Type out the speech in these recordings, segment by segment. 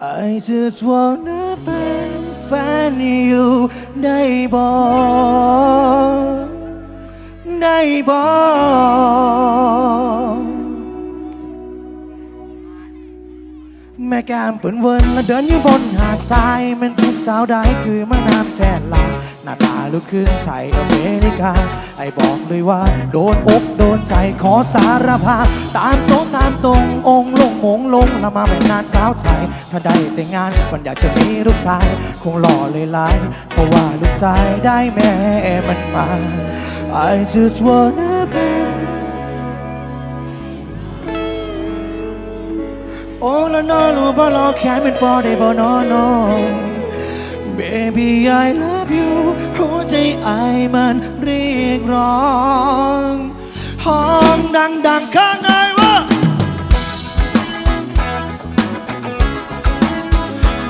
I just wanna เป็นแฟนอยู่ได้บ่ได้บ่ แม่แก้มเปิ่นเวินและเดินอยู่บนหาดทรายแมันทุกสาวได้คือมาน้ำแทนลาหน้าตาลูกคืนใส่อเมริกา ไอ้บอกเลยว่า โดนอกโดนใจขอสารภาพ ตามตรงตามตรงองลงมงลงละมาเป็นนานสาวไทย ถ้าได้แต่งงานฝันอยากจะมีลูกชาย คงหล่อเลยหลายเพราะว่าลูกชายได้แม่มันมา I just wanna be โอ้ละนอรู้บ่รอแค่เป็น for ได้บ่นอนอ Baby I love you หัวใจไอายมันเรียกร้องห้องดังดังๆข้างในว่า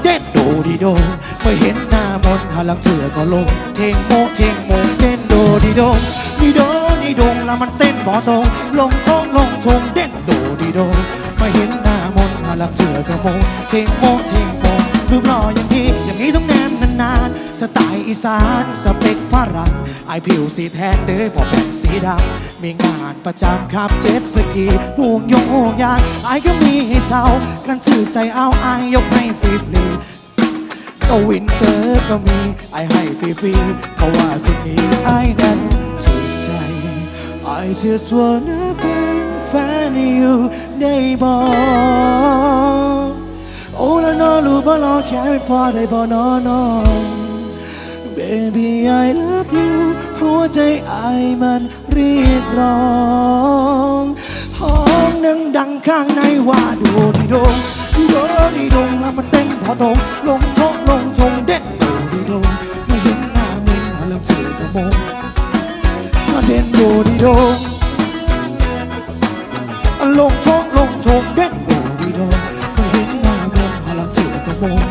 เด็ดโดดีโดเมื่อเห็นหน้ามนต์หาลังเถื่อก็ลงเทงโมเทงโมเต้นโดดีโดดีโดดีโดแล้วมันเต้นบ่ตรงลงท้องลงทงเด็ดโดดีโดมื่เห็นหน้าม นต์หาลังเถื่อก็โมเทงโมเทงโมรูปหล่ออย่างนี้อย่างนี้ต้องแนมนานๆสไตล์อีสานสเปคฝรั่งไอายผิวสีแทนเด้อพอเป็นสีดำมีงานประจำครับเจ็ตสกีห่วงยงห่วงยางไอายก็มีให้เศร้ากันถือใจเอาไอายยกให้ฟรีๆก็วินเซิร์ฟก็มีไอให้ฟรีๆเพราะว่าคนนี้ไอนั้นถูกใจ I just wanna เแฟนอยู่ได้บอกโอ้แล้วนอรู้บ่รอแค่เป็นพอได้บ่นอนอ Baby I love you หัวใจไอมันเรียกร้องห้องดังดังข้างในว่าดูดีโดงดูดีโดงแล้วมันเต้นพอตรงลงทงลงทงเด็ดดูดีโดงไม่เห็นหน้ามึงมาเริ่มเสือกระมงมาเด่นดูดีโดง ลงชกลงชงเด็กโอ้ดีดงก็เห็นหน้าดงพลังเสือก็มอง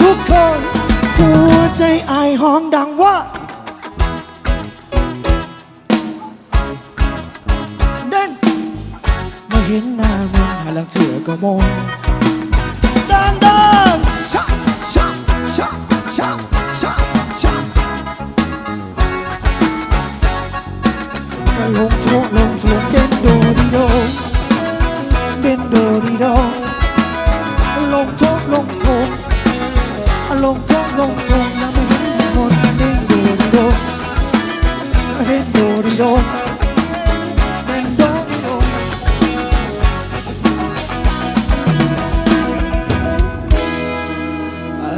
ทุกคนหัวใจไอห้องดังว่า มาเห็นหน้ามันหาลังเถื่อก็มองดังดังชาชาชาชาชาชา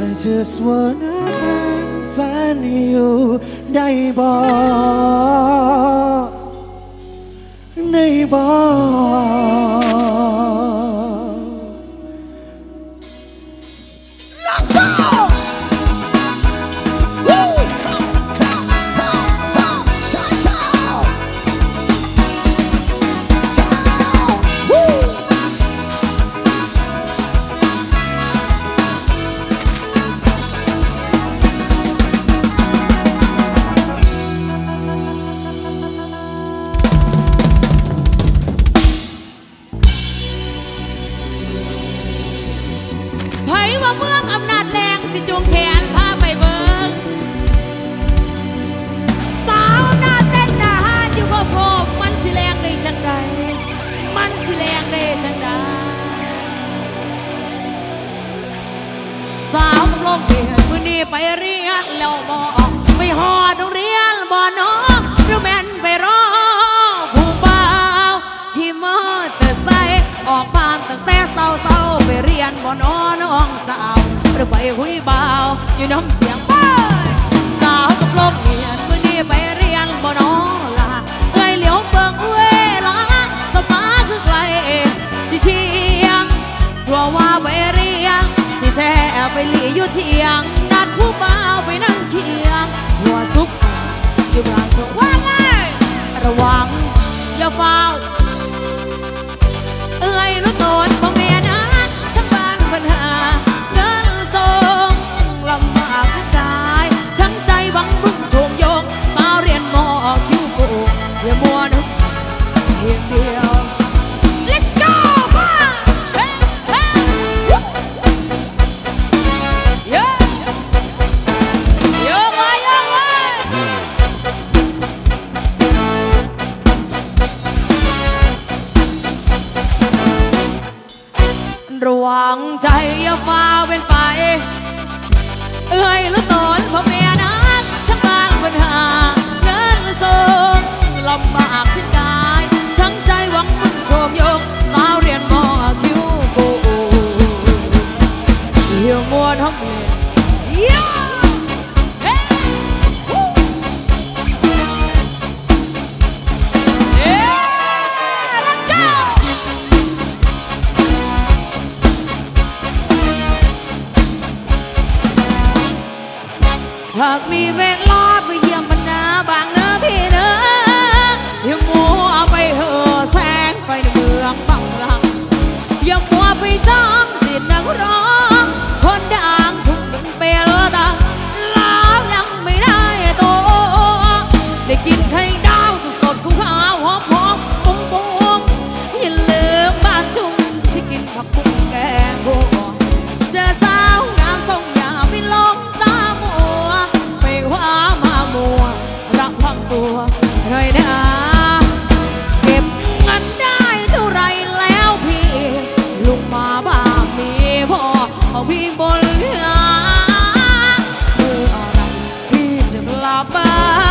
I just wanna เป็นแฟนอยู่ได้บ่ได้บ่ Let's go! Woo! งสิจูงแขนพาไปเบิงสาวหน้าเต้นหน้าหานอยู่ก็พบมันสิแรงได้ชันใดมันสิแรงได้ชันใดสาวต้องลงเรียนมื้อนี้ไปเรียนแล้วบ่ไป อยู่น้ำเสียงป้ายสาวตกลงเรียนมื้อนี้ไปเรียนบ่น้องละเอ้ยเหลียวเบิ่งเวลาสมาคือไกลสิเทียงกลัวว่าไปเรียนสิแท้ไปหลีอยู่เที่ยง เวกลาไปเยี่ยมบรรดาบางเนื้อ บัวรอยดาเก็บเงินได้เท่าไรแล้วพี่ ลุงมาบ้างมีพ่อเอาพี่บนเรือเมื่อไรพี่จะกลับบ้าน